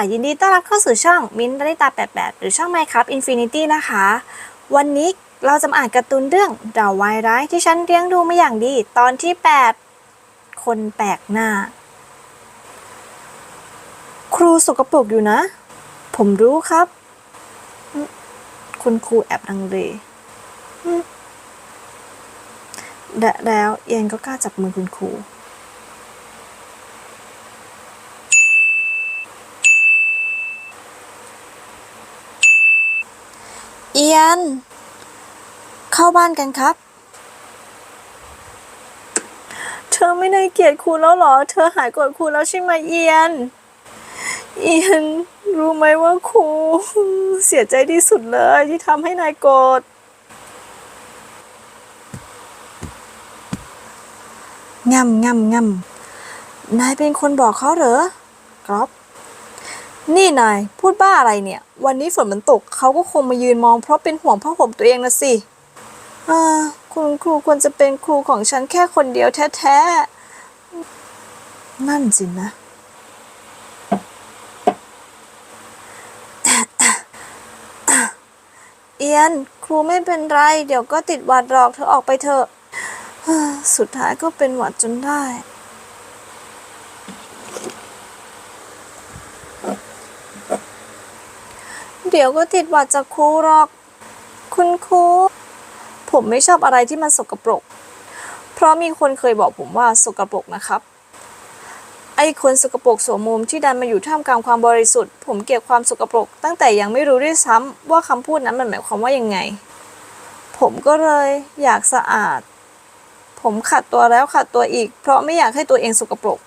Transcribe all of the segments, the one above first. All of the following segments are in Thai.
่ะยินดีต้อนรับเข้าสู่ช่องมินท์ริตา88 หรือช่อง Minecraft Infinity นะคะ วันนี้เราจะมาอ่านการ์ตูนเรื่องดาววายร้ายที่ฉันเลี้ยงดูมาอย่างดี ตอนที่ 8 คนแปลกหน้า ครูสกปรกอยู่นะ ผมรู้ครับ คุณครูแอบดังเลและแล้วเอียนก็กล้าจับมือคุณครู เอียน เข้าบ้านกันครับ เธอไม่ได้เกลียดครูแล้วเหรอ เธอหายโกรธครูแล้วใช่ไหมเอียน เอียนรู้ไหมว่าครูเสียใจที่สุดเลยที่ทำให้นายโกรธ งำงำงำนายเป็นคนบอกเขาเหรอกรอบ นี่นายพูดบ้าอะไรเนี่ย วันนี้ฝนมันตกเขาก็คงมายืนมองเพราะเป็นห่วงผ้าห่มตัวเองนะสิอ่าคุณครูควรจะเป็นครูของฉันแค่คนเดียวแท้ๆ นั่นสินะ เอียน ครูไม่เป็นไร เดี๋ยวก็ติดหวัดหรอกเธอออกไปเถอะ สุดท้ายก็เป็นหวัดจนได้ เดี๋ยวก็ติดหวัดจากครูหรอก คุณครูผมไม่ชอบอะไรที่มันสกปรก เพราะมีคนเคยบอกผมว่าสกปรกนะครับ ไอ้คนสกปรกสวมมุมที่ดันมาอยู่ท่ามกลางความบริสุทธิ์ ผมเก็บความสกปรก ตั้งแต่ยังไม่รู้ด้วยซ้ำว่าคำพูดนั้นมันหมายความว่ายังไง ผมก็เลยอยากสะอาด ผมขัดตัวแล้วขัดตัวอีก เพราะไม่อยากให้ตัวเองสกปรก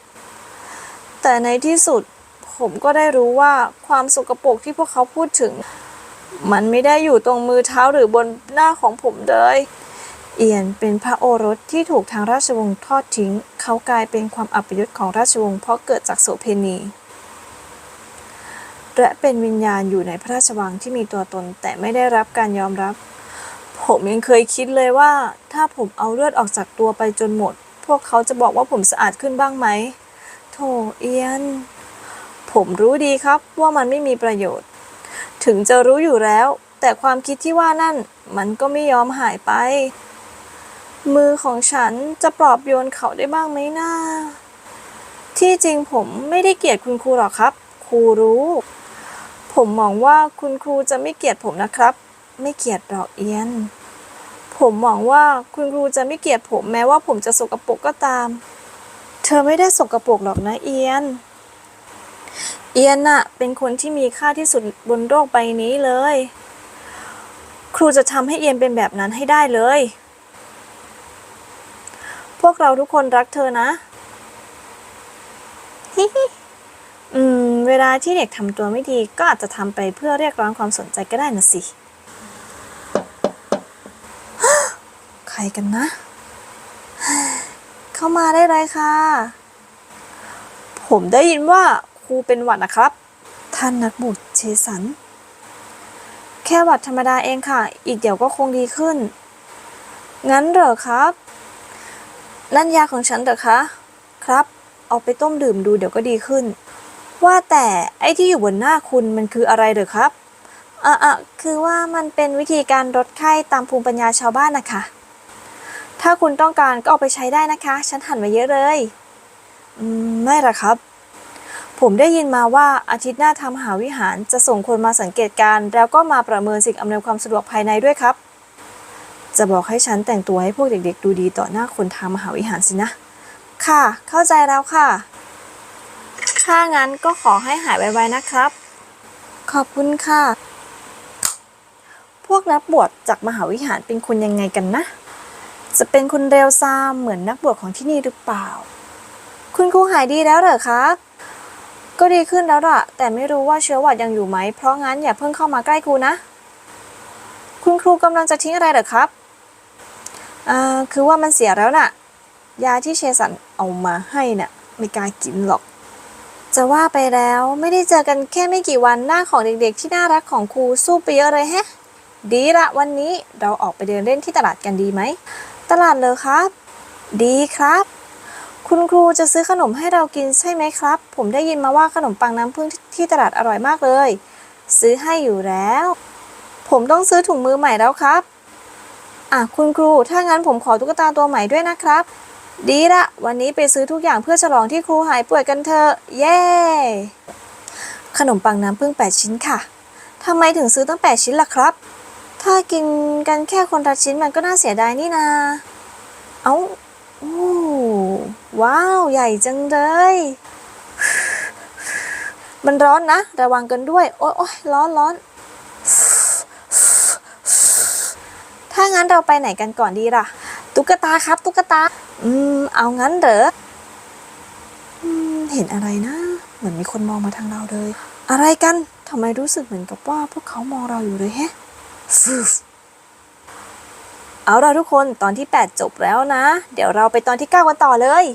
แต่ในที่สุด ผมก็ได้รู้ว่าความสกปรกที่พวกเขาพูดถึง มันไม่ได้อยู่ตรงมือเท้าหรือบนหน้าของผมเลย เอียนเป็นพระโอรสที่ถูกทางราชวงศ์ทอดทิ้ง เขากลายเป็นความอัปยศของราชวงศ์เพราะเกิดจากโสเพณี และเป็นวิญญาณอยู่ในพระราชวังที่มีตัวตนแต่ไม่ได้รับการยอมรับ ผมยังเคยคิดเลยว่า ถ้าผมเอาเลือดออกจากตัวไปจนหมด พวกเขาจะบอกว่าผมสะอาดขึ้นบ้างไหมโธเอียน ผมรู้ดีครับว่ามันไม่มีประโยชน์ ถึงจะรู้อยู่แล้ว แต่ความคิดที่ว่านั่น มันก็ไม่ยอมหายไป มือของฉันจะปลอบโยนเขาได้บ้างไหมนะที่จริงผมไม่ได้เกลียดคุณครูหรอกครับ ครูรู้ ผมมองว่าคุณครูจะไม่เกลียดผมนะครับ ไม่เกลียดหรอกเอียน ผมหวังว่าคุณครูจะไม่เกลียดผมแม้ว่าผมจะสกปรกก็ตาม เธอไม่ได้สกปรกหรอกนะเอียน เอียนน่ะเป็นคนที่มีค่าที่สุดบนโลกใบนี้เลย ครูจะทำให้เอียนเป็นแบบนั้นให้ได้เลย พวกเราทุกคนรักเธอนะฮิฮิอืม เวลาที่เด็กทำตัวไม่ดีก็อาจจะทำไปเพื่อเรียกร้องความสนใจก็ได้นะสิ ใครกันนะ เข้ามาได้เลยค่ะผมได้ยินว่า ครูเป็นหวัดนะครับ ท่านนักบุตรเชสัน แค่หวัดธรรมดาเองค่ะ อีกเดี๋ยวก็คงดีขึ้น งั้นเหรอครับ นั่นยาของฉันเหรอคะ ครับ เอาไปต้มดื่มดูเดี๋ยวก็ดีขึ้น ว่าแต่ไอ้ที่อยู่บนหน้าคุณมันคืออะไรเหรอครับอะอะคือว่ามันเป็นวิธีการลดไข้ตามภูมิปัญญาชาวบ้านนะคะ ถ้าคุณต้องการก็เอาไปใช้ได้นะคะ ฉันหั่นมาเยอะเลยอืมไม่หรอกครับ ผมได้ยินมาว่าอาทิตย์หน้าทำมหาวิหารจะส่งคนมาสังเกตการ แล้วก็มาประเมินสิ่งอำนวยความสะดวกภายในด้วยครับ จะบอกให้ฉันแต่งตัวให้พวกเด็กๆ ดูดีต่อหน้าคนทางมหาวิหารสินะ ค่ะ เข้าใจแล้วค่ะ ถ้างั้นก็ขอให้หายไวๆนะครับ ขอบคุณค่ะ พวกนักบวชจากมหาวิหารเป็นคนยังไงกันนะ จะเป็นคนเร็วซามเหมือนนักบวชของที่นี่หรือเปล่า คุณครูหายดีแล้วเหรอครับ ก็ดีขึ้นแล้วล่ะ แต่ไม่รู้ว่าเชื้อหวัดยังอยู่ไหม เพราะงั้นอย่าเพิ่งเข้ามาใกล้ครูนะ คุณครูกำลังจะทิ้งอะไรเหรอครับอ่าคือว่ามันเสียแล้วน่ะ ยาที่เชสันเอามาให้น่ะ ไม่กล้ากินหรอก จะว่าไปแล้วไม่ได้เจอกันแค่ไม่กี่วันหน้าของเด็กๆ ที่น่ารักของครูสู้ไปเยอะเลยแฮะ ดีละวันนี้เราออกไปเดินเล่นที่ตลาดกันดีไหม ตลาดเลยครับ ดีครับ คุณครูจะซื้อขนมให้เรากินใช่ไหมครับ ผมได้ยินมาว่าขนมปังน้ำผึ้งที่ตลาดอร่อยมากเลย ซื้อให้อยู่แล้ว ผมต้องซื้อถุงมือใหม่แล้วครับ อะคุณครู ถ้างั้นผมขอตุ๊กตาตัวใหม่ด้วยนะครับ ดีละวันนี้ไปซื้อทุกอย่างเพื่อฉลองที่ครูหายป่วยกันเถอะ เย้ ขนมปังน้ำผึ้ง8 ชิ้นค่ะทำไมถึงซื้อตั้ง 8 ชิ้นล่ะครับ ถ้ากินกันแค่คนละชิ้นมันก็น่าเสียดายนี่นา เอา้าโอ้ ว้าว ใหญ่จังเลย มันร้อนนะ ระวังกันด้วยโอ๊ยโอ๊ยร้อนร้อนถ้างั้นเราไปไหนกันก่อนดีล่ะ ตุ๊กตาครับ ตุ๊กตา อืม เอางั้นเหรออเห็นอะไรนะ เหมือนมีคนมองมาทางเราเลย อะไรกันทำไมรู้สึกเหมือนกับว่าพวกเขามองเราอยู่เลยแฮะฟูเอาล่ะทุกคนตอนที่ 8 จบแล้วนะ เดี๋ยวเราไปตอนที่ 9 กันต่อเลย